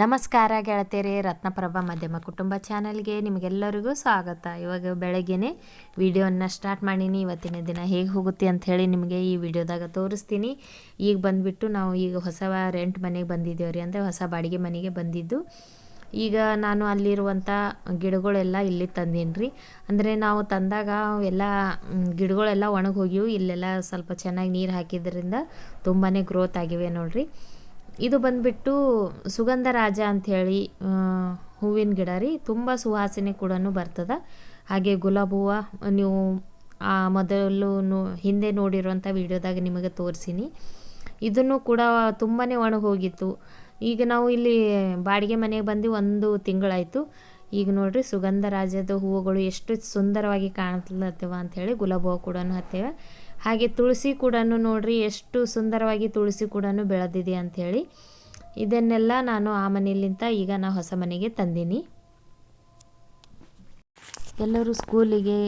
ನಮಸ್ಕಾರ ಗೆಳತಿಯರೇ, ರತ್ನಪ್ರಭಾ ಮಧ್ಯಮ ಕುಟುಂಬ ಚಾನಲ್ಗೆ ನಿಮಗೆಲ್ಲರಿಗೂ ಸ್ವಾಗತ. ಇವಾಗ ಬೆಳಗ್ಗೆನೆ ವಿಡಿಯೋನ ಸ್ಟಾರ್ಟ್ ಮಾಡೀನಿ. ಇವತ್ತಿನ ದಿನ ಹೇಗೆ ಹೋಗುತ್ತೆ ಅಂತ ಹೇಳಿ ನಿಮಗೆ ಈ ವಿಡಿಯೋದಾಗ ತೋರಿಸ್ತೀನಿ. ಈಗ ಬಂದುಬಿಟ್ಟು ನಾವು ಈಗ ಹೊಸ ರೆಂಟ್ ಮನೆಗೆ ಬಂದಿದ್ದೇವೆ ರೀ ಅಂದರೆ ಹೊಸ ಬಾಡಿಗೆ ಮನೆಗೆ ಬಂದಿದ್ದು. ಈಗ ನಾನು ಅಲ್ಲಿರುವಂಥ ಗಿಡಗಳೆಲ್ಲ ಇಲ್ಲಿ ತಂದೀನಿ ರೀ. ಅಂದರೆ ನಾವು ತಂದಾಗ ಎಲ್ಲ ಗಿಡಗಳೆಲ್ಲ ಒಣಗಿ ಹೋಗಿವು ಇಲ್ಲೆಲ್ಲ ಸ್ವಲ್ಪ ಚೆನ್ನಾಗಿ ನೀರು ಹಾಕಿದ್ರಿಂದ ತುಂಬಾ ಗ್ರೋತ್ ಆಗಿವೆ ನೋಡ್ರಿ. ಇದು ಬಂದ್ಬಿಟ್ಟು ಸುಗಂಧ ರಾಜ ಅಂಥೇಳಿ ಹೂವಿನ ಗಿಡ ರೀ. ತುಂಬ ಸುವಾಸನೆ ಕೂಡ ಬರ್ತದೆ. ಹಾಗೆ ಗುಲಾಬ್ ಹೂವು ನೀವು, ಆ, ಮೊದಲು ಹಿಂದೆ ನೋಡಿರುವಂಥ ವಿಡಿಯೋದಾಗ ನಿಮಗೆ ತೋರಿಸಿನಿ. ಇದನ್ನು ಕೂಡ ತುಂಬಾ ಹೋಗಿತ್ತು. ಈಗ ನಾವು ಇಲ್ಲಿ ಬಾಡಿಗೆ ಮನೆಗೆ ಬಂದು ಒಂದು ತಿಂಗಳಾಯಿತು. ಈಗ ನೋಡಿರಿ ಸುಗಂಧ ರಾಜದ ಹೂವುಗಳು ಎಷ್ಟು ಸುಂದರವಾಗಿ ಕಾಣತ್ಲತ್ತವ ಅಂಥೇಳಿ ಗುಲಾಬ್ ಹೂವು ಕೂಡ ಹತ್ತೇವೆ. ಹಾಗೆ ತುಳಸಿ ಕೂಡ ನೋಡ್ರಿ, ಎಷ್ಟು ಸುಂದರವಾಗಿ ತುಳಸಿ ಕೂಡ ಬೆಳೆದಿದೆ ಅಂಥೇಳಿ. ಇದನ್ನೆಲ್ಲ ನಾನು ಆ ಮನೆಯಲ್ಲಿಂದ ಈಗ ನಾ ಹೊಸ ಮನೆಗೆ ತಂದೀನಿ. ಎಲ್ಲರೂ ಸ್ಕೂಲಿಗೆ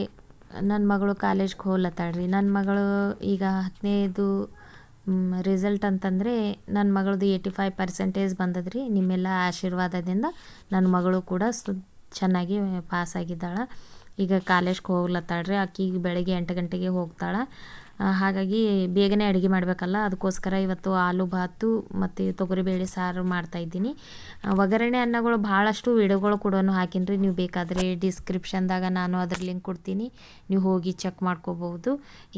ನನ್ನ ಮಗಳು ಕಾಲೇಜ್ಗೆ ಹೋಗ್ಲತ್ತಾಳ್ರಿ. ನನ್ನ ಮಗಳು ಈಗ ಹತ್ತನೇದು ರಿಸಲ್ಟ್ ಅಂತಂದರೆ ನನ್ನ ಮಗಳದು ಏಯ್ಟಿ ಫೈವ್ ಪರ್ಸೆಂಟೇಜ್ ಬಂದದ್ರಿ. ನಿಮ್ಮೆಲ್ಲ ಆಶೀರ್ವಾದದಿಂದ ನನ್ನ ಮಗಳು ಕೂಡ ಸು, ಚೆನ್ನಾಗಿ ಪಾಸ್ ಆಗಿದ್ದಾಳೆ ಈಗ ಕಾಲೇಜ್ಗೆ ಹೋಗ್ಲತ್ತಾಳ್ರಿ ಆಕಿಗೆ ಬೆಳಗ್ಗೆ ಎಂಟು ಗಂಟೆಗೆ ಹೋಗ್ತಾಳೆ. ಹಾಗಾಗಿ ಬೇಗನೆ ಅಡುಗೆ ಮಾಡಬೇಕಲ್ಲ. ಅದಕ್ಕೋಸ್ಕರ ಇವತ್ತು ಆಲೂ ಭಾತು ಮತ್ತು ತೊಗರಿಬೇಳೆ ಸಾರು ಮಾಡ್ತಾಯಿದ್ದೀನಿ ಒಗ್ಗರಣೆ ಅನ್ನಗಳು ಭಾಳಷ್ಟು ವಿಡಿಯೋಗಳು ಕೂಡ ಹಾಕಿನ್ರಿ ನೀವು ಬೇಕಾದರೆ ಡಿಸ್ಕ್ರಿಪ್ಷನ್ದಾಗ ನಾನು ಅದ್ರ ಲಿಂಕ್ ಕೊಡ್ತೀನಿ. ನೀವು ಹೋಗಿ ಚೆಕ್ ಮಾಡ್ಕೋಬಹುದು.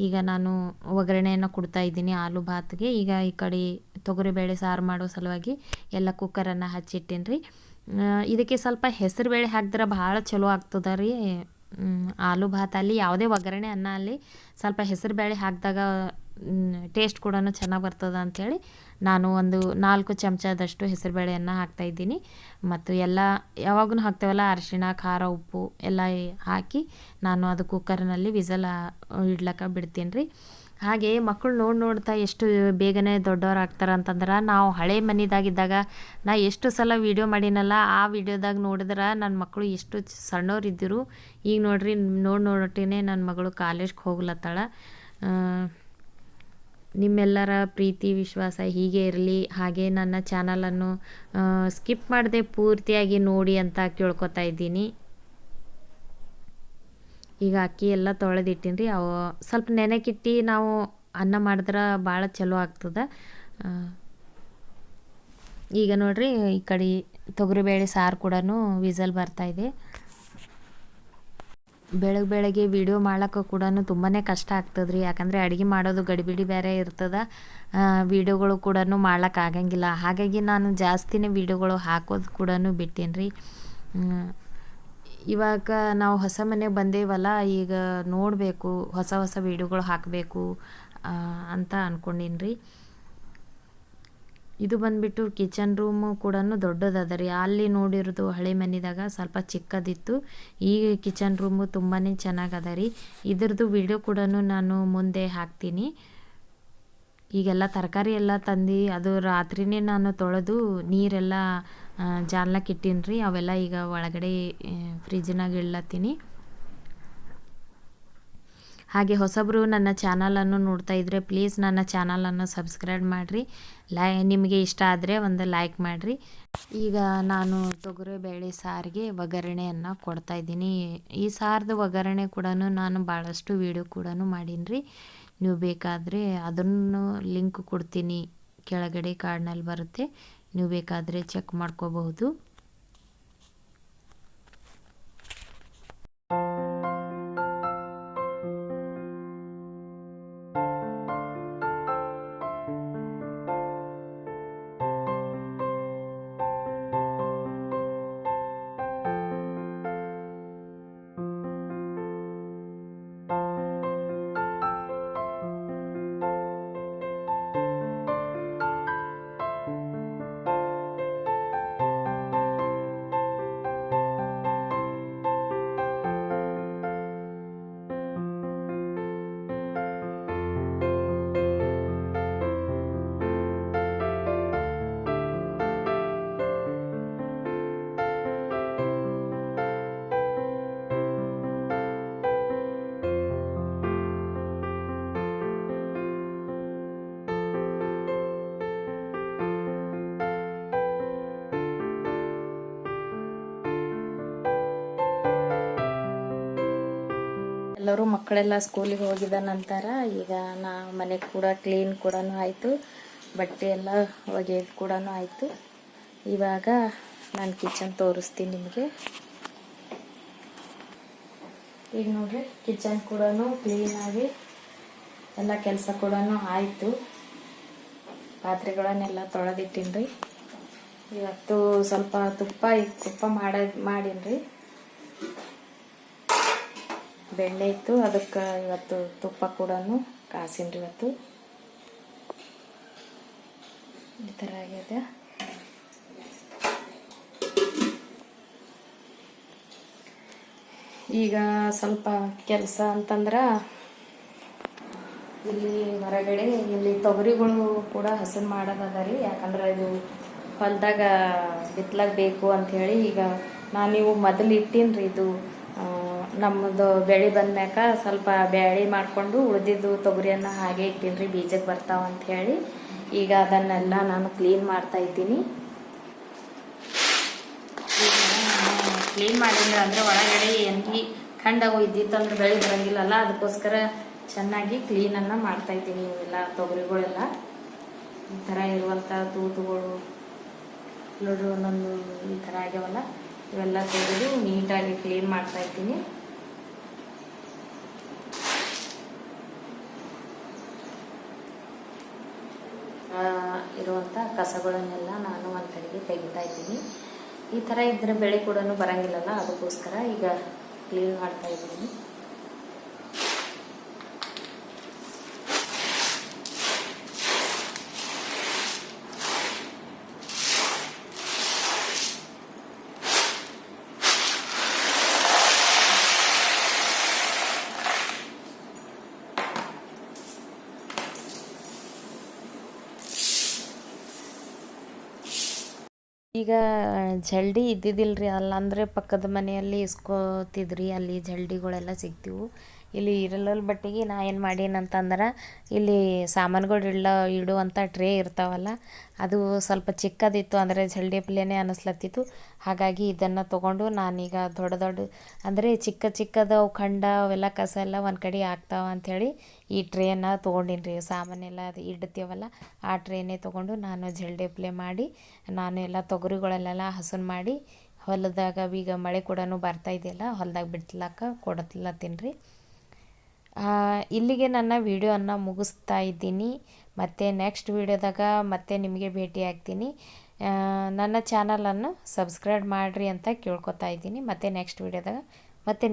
ಈಗ ನಾನು ಒಗ್ಗರಣೆಯನ್ನು ಕೊಡ್ತಾ ಇದ್ದೀನಿ ಆಲೂ ಭಾತ್ಗೆ. ಈಗ ಈ ಕಡೆ ತೊಗರಿಬೇಳೆ ಸಾರು ಮಾಡೋ ಸಲುವಾಗಿ ಎಲ್ಲ ಕುಕ್ಕರನ್ನು ಹಚ್ಚಿಟ್ಟೀನಿ ರೀ. ಇದಕ್ಕೆ ಸ್ವಲ್ಪ ಹೆಸರು ಬೇಳೆ ಹಾಕಿದ್ರೆ ಭಾಳ ಚಲೋ ಆಗ್ತದ ರೀ. ಆಲೂ ಭಾತ್ ಅಲ್ಲಿ, ಯಾವುದೇ ಒಗ್ಗರಣೆ ಅನ್ನ ಅಲ್ಲಿ ಸ್ವಲ್ಪ ಹೆಸರು ಬೇಳೆ ಹಾಕಿದಾಗ ಟೇಸ್ಟ್ ಕೂಡ ಚೆನ್ನಾಗಿ ಬರ್ತದೆ ಅಂಥೇಳಿ ನಾನು ಒಂದು ನಾಲ್ಕು ಚಮಚದಷ್ಟು ಹೆಸರುಬೇಳೆಯನ್ನು ಹಾಕ್ತಾಯಿದ್ದೀನಿ ಮತ್ತು ಎಲ್ಲ ಯಾವಾಗೂ ಹಾಕ್ತೇವಲ್ಲ, ಅರಿಶಿಣ, ಖಾರ, ಉಪ್ಪು ಎಲ್ಲ ಹಾಕಿ ನಾನು ಅದು ಕುಕ್ಕರ್ನಲ್ಲಿ ವಿಸಲ್ ಇಡ್ಲಕ್ಕ ಬಿಡ್ತೀನಿ ರೀ ಹಾಗೆ ಮಕ್ಕಳು ನೋಡಿ ನೋಡ್ತಾ ಎಷ್ಟು ಬೇಗನೆ ದೊಡ್ಡವ್ರು ಅಂತಂದ್ರೆ ನಾವು ಹಳೆ ಮನೆದಾಗಿದ್ದಾಗ ನಾ ಎಷ್ಟು ಸಲ ವೀಡಿಯೋ ಮಾಡಿನಲ್ಲ, ಆ ವೀಡಿಯೋದಾಗ ನೋಡಿದ್ರೆ ನನ್ನ ಮಕ್ಕಳು ಎಷ್ಟು ಸಣ್ಣವ್ರು ಇದ್ದರು. ಈಗ ನೋಡ್ರಿ, ನೋಡಿ ನೋಡೋಟಿನೇ ನನ್ನ ಮಗಳು ಕಾಲೇಜ್ಗೆ ಹೋಗ್ಲತ್ತಾಳ. ನಿಮ್ಮೆಲ್ಲರ ಪ್ರೀತಿ, ವಿಶ್ವಾಸ ಹೀಗೆ ಇರಲಿ. ಹಾಗೆ ನನ್ನ ಚಾನಲನ್ನು ಸ್ಕಿಪ್ ಮಾಡದೆ ಪೂರ್ತಿಯಾಗಿ ನೋಡಿ ಅಂತ ಕೇಳ್ಕೊತಾ ಇದ್ದೀನಿ. ಈಗ ಅಕ್ಕಿ ಎಲ್ಲ ತೊಳೆದಿಟ್ಟೀನಿ ರೀ ಅವು ಸ್ವಲ್ಪ ನೆನೆಕಿಟ್ಟು ನಾವು ಅನ್ನ ಮಾಡಿದ್ರೆ ಭಾಳ ಚಲೋ ಆಗ್ತದೆ. ಈಗ ನೋಡ್ರಿ ಈ ಕಡೆ ತೊಗರಿಬೇಳೆ ಸಾರು ಕೂಡ ವಿಸಲ್ ಬರ್ತಾಯಿದೆ ಬೆಳಗ್ಗೆ ಬೆಳಗ್ಗೆ ವಿಡಿಯೋ ಮಾಡೋಕ್ಕೆ ಕೂಡ ತುಂಬಾ ಕಷ್ಟ ಆಗ್ತದ್ರಿ. ಯಾಕಂದರೆ ಅಡುಗೆ ಮಾಡೋದು ಗಡಿಬಿಡಿ ಬೇರೆ ಇರ್ತದೆ. ವಿಡಿಯೋಗಳು ಕೂಡ ಮಾಡೋಕ್ಕಾಗಂಗಿಲ್ಲ ಹಾಗಾಗಿ ನಾನು ಜಾಸ್ತಿನೇ ವಿಡಿಯೋಗಳು ಹಾಕೋದು ಕೂಡ ಬಿಟ್ಟೀನಿ ರೀ ಇವಾಗ ನಾವು ಹೊಸ ಮನೆಗೆ ಬಂದೇವಲ್ಲ, ಈಗ ನೋಡಬೇಕು, ಹೊಸ ಹೊಸ ವಿಡಿಯೋಗಳು ಹಾಕಬೇಕು ಅಂತ ಅಂದ್ಕೊಂಡೀನಿ ರೀ ಇದು ಬಂದ್ಬಿಟ್ಟು ಕಿಚನ್ ರೂಮು ಕೂಡ ದೊಡ್ಡದದ ರೀ ಅಲ್ಲಿ ನೋಡಿರೋದು ಹಳೆ ಮನೆದಾಗ ಸ್ವಲ್ಪ ಚಿಕ್ಕದಿತ್ತು. ಈ ಕಿಚನ್ ರೂಮು ತುಂಬಾ ಚೆನ್ನಾಗದ ರೀ ಇದ್ರದ್ದು ವಿಡಿಯೋ ಕೂಡ ನಾನು ಮುಂದೆ ಹಾಕ್ತೀನಿ. ಈಗೆಲ್ಲ ತರಕಾರಿ ಎಲ್ಲ ತಂದು ಅದು ರಾತ್ರಿನೇ ನಾನು ತೊಳೆದು ನೀರೆಲ್ಲ ಜಾನ್ಲಕ್ಕೆ ಇಟ್ಟೀನಿ ರೀ ಅವೆಲ್ಲ ಈಗ ಒಳಗಡೆ ಫ್ರಿಜ್ನಾಗ ಇಡ್ಲತ್ತೀನಿ. ಹಾಗೆ ಹೊಸಬರು ನನ್ನ ಚಾನಲನ್ನು ನೋಡ್ತಾ ಇದ್ದರೆ ಪ್ಲೀಸ್ ನನ್ನ ಚಾನಲನ್ನು ಸಬ್ಸ್ಕ್ರೈಬ್ ಮಾಡಿರಿ. ಲೈ, ನಿಮಗೆ ಇಷ್ಟ ಆದರೆ ಒಂದು ಲೈಕ್ ಮಾಡಿರಿ. ಈಗ ನಾನು ತೊಗರಿಬೇಳೆ ಸಾರಿಗೆ ಒಗ್ಗರಣೆಯನ್ನು ಕೊಡ್ತಾ ಇದ್ದೀನಿ. ಈ ಸಾರದ ಒಗ್ಗರಣೆ ಕೂಡ ನಾನು ಭಾಳಷ್ಟು ವೀಡಿಯೋ ಕೂಡ ಮಾಡೀನಿ ರೀ ನೀವು ಬೇಕಾದರೆ ಅದನ್ನು ಲಿಂಕ್ ಕೊಡ್ತೀನಿ ಕೆಳಗಡೆ ಕಾರ್ಡ್ನಲ್ಲಿ ಬರುತ್ತೆ. ನೀವು ಬೇಕಾದರೆ ಚೆಕ್ ಮಾಡ್ಕೋಬಹುದು. ಎಲ್ಲರೂ ಮಕ್ಕಳೆಲ್ಲ ಸ್ಕೂಲಿಗೆ ಹೋಗಿದ ನಂತರ ಈಗ ನಾ ಮನೆ ಕೂಡ ಕ್ಲೀನ್ ಕೂಡ ಆಯಿತು. ಬಟ್ಟೆ ಎಲ್ಲ ಒಗೆಯೋದು ಕೂಡ ಆಯಿತು. ಇವಾಗ ನಾನು ಕಿಚನ್ ತೋರಿಸ್ತೀನಿ ನಿಮಗೆ. ಈಗ ನೋಡ್ರಿ ಕಿಚನ್ ಕೂಡ ಕ್ಲೀನಾಗಿ ಎಲ್ಲ ಕೆಲಸ ಕೂಡ ಆಯಿತು. ಪಾತ್ರೆಗಳನ್ನೆಲ್ಲ ತೊಳೆದಿಟ್ಟಿನ್ರಿ. ಇವತ್ತು ಸ್ವಲ್ಪ ತುಪ್ಪ ತುಪ್ಪ ಮಾಡ ಮಾಡೀನಿ ಬೆಣ್ಣೆ ಇತ್ತು, ಅದಕ್ಕೆ ಇವತ್ತು ತುಪ್ಪ ಕೂಡ ಕಾಸಿನ್ರಿ ಇವತ್ತು. ಈ ಥರ ಆಗಿದೆ. ಈಗ ಸ್ವಲ್ಪ ಕೆಲಸ ಅಂತಂದ್ರೆ, ಇಲ್ಲಿ ಹೊರಗಡೆ ಇಲ್ಲಿ ತೊಗರಿಗಳು ಕೂಡ ಹಸನ್ ಮಾಡೋದದ ರೀ ಯಾಕಂದ್ರೆ ಇದು ಹೊಲದಾಗ ಬಿತ್ತಲಾಗ ಬೇಕು ಅಂಥೇಳಿ ಈಗ ನಾನು ನೀವು ಮೊದಲು ಇಟ್ಟೀನಿ ರೀ ಇದು ನಮ್ಮದು ಬೆಳೆ ಬಂದ್ಮ್ಯಾಕ ಸ್ವಲ್ಪ ಬ್ಯಾಳಿ ಮಾಡಿಕೊಂಡು ಉಳಿದಿದ್ದು ತೊಗರಿಯನ್ನು ಹಾಗೆ ಇಟ್ಟಿನ್ರಿ ಬೀಜಕ್ಕೆ ಬರ್ತಾವ ಅಂತ ಹೇಳಿ. ಈಗ ಅದನ್ನೆಲ್ಲ ನಾನು ಕ್ಲೀನ್ ಮಾಡ್ತಾ ಇದ್ದೀನಿ. ಕ್ಲೀನ್ ಮಾಡಿದ್ರೆ ಅಂದರೆ ಒಳಗಡೆ ಎಂಗಿ ಖಂಡವು ಇದ್ದಿತ್ತು ಅಂದ್ರೆ ಬೆಳೆ ಬರಂಗಿಲ್ಲಲ್ಲ, ಅದಕ್ಕೋಸ್ಕರ ಚೆನ್ನಾಗಿ ಕ್ಲೀನನ್ನು ಮಾಡ್ತಾ ಇದ್ದೀನಿ ಇವೆಲ್ಲ ತೊಗರಿಗಳೆಲ್ಲ. ಈ ಥರ ಇರುವಂಥ ತೂತುಗಳು ನೋಡ್ರಿ ಒಂದೊಂದು ಈ ಥರ ಆಗ್ಯಾವಲ್ಲ, ಇವೆಲ್ಲ ತೆಗೆದು ನೀಟಾಗಿ ಕ್ಲೀನ್ ಮಾಡ್ತಾ ಇದ್ದೀನಿ. ಇರುವಂಥ ಕಸಗಳನ್ನೆಲ್ಲ ನಾನು ಒಂದು ಕಡೆಗೆ ತೆಗಿತಾ ಇದ್ದೀನಿ. ಈ ಥರ ಇದ್ದರೆ ಬೆಳೆ ಕೂಡ ಬರೋಂಗಿಲ್ಲಲ್ಲ, ಅದಕ್ಕೋಸ್ಕರ ಈಗ ಕ್ಲೀನ್ ಮಾಡ್ತಾ ಇದ್ದೀನಿ. ಈಗ ಜಲ್ಡಿ ರೀ ಅಲ್ಲಂದ್ರೆ ಪಕ್ಕದ ಮನೆಯಲ್ಲಿ ಇಸ್ಕೋತಿದ್ರಿ ಅಲ್ಲಿ ಜಲ್ಡಿಗಳೆಲ್ಲ ಸಿಗ್ತಿವು. ಇಲ್ಲಿ ಇರಲ್ಲಲ್ ಬಟ್ಟಿಗೆ ನಾ ಏನು ಮಾಡೀನಿ ಅಂತಂದ್ರೆ ಇಲ್ಲಿ ಸಾಮಾನುಗಳು ಇಡ್ಲ ಇಡುವಂಥ ಟ್ರೇ ಇರ್ತಾವಲ್ಲ, ಅದು ಸ್ವಲ್ಪ ಚಿಕ್ಕದಿತ್ತು ಅಂದರೆ ಜಲ್ಡಿ ಪಲ್ಯನೇ ಅನ್ನಿಸ್ಲತ್ತಿತ್ತು ಹಾಗಾಗಿ ಇದನ್ನು ತೊಗೊಂಡು ನಾನೀಗ ದೊಡ್ಡ ದೊಡ್ಡ, ಅಂದರೆ ಚಿಕ್ಕ ಚಿಕ್ಕದ ಖಂಡ ಅವೆಲ್ಲ ಕಸ ಎಲ್ಲ ಒಂದು ಕಡೆ ಆಗ್ತಾವ ಅಂಥೇಳಿ ಈ ಟ್ರೇನ ತೊಗೊಂಡಿನಿ ರೀ ಸಾಮಾನೆಲ್ಲ ಅದು ಇಡ್ತೀವಲ್ಲ, ಆ ಟ್ರೇನೇ ತೊಗೊಂಡು ನಾನು ಜಲ್ಡಿ ಪ್ಲೇ ಮಾಡಿ, ನಾನು ಎಲ್ಲ ತೊಗರಿಗಳಲ್ಲೆಲ್ಲ ಹಸನ್ ಮಾಡಿ, ಹೊಲದಾಗ ಈಗ ಮಳೆ ಕೂಡ ಬರ್ತಾ ಇದೆಯಲ್ಲ, ಹೊಲದಾಗ ಬಿಡ್ಲಾಕ ಕೊಡತ್ಲತ್ತೀನಿ ರೀ ಇಲ್ಲಿಗೆ ನನ್ನ ವಿಡಿಯೋನ ಮುಗಿಸ್ತಾ ಇದ್ದೀನಿ. ಮತ್ತು ನೆಕ್ಸ್ಟ್ ವಿಡಿಯೋದಾಗ ಮತ್ತೆ ನಿಮಗೆ ಭೇಟಿ ಆಗ್ತೀನಿ ನನ್ನ ಚಾನಲನ್ನು ಸಬ್ಸ್ಕ್ರೈಬ್ ಮಾಡಿರಿ ಅಂತ ಕೇಳ್ಕೊತಾ ಇದ್ದೀನಿ. ಮತ್ತೆ ನೆಕ್ಸ್ಟ್ ವಿಡಿಯೋದಾಗ ಮತ್ತೆ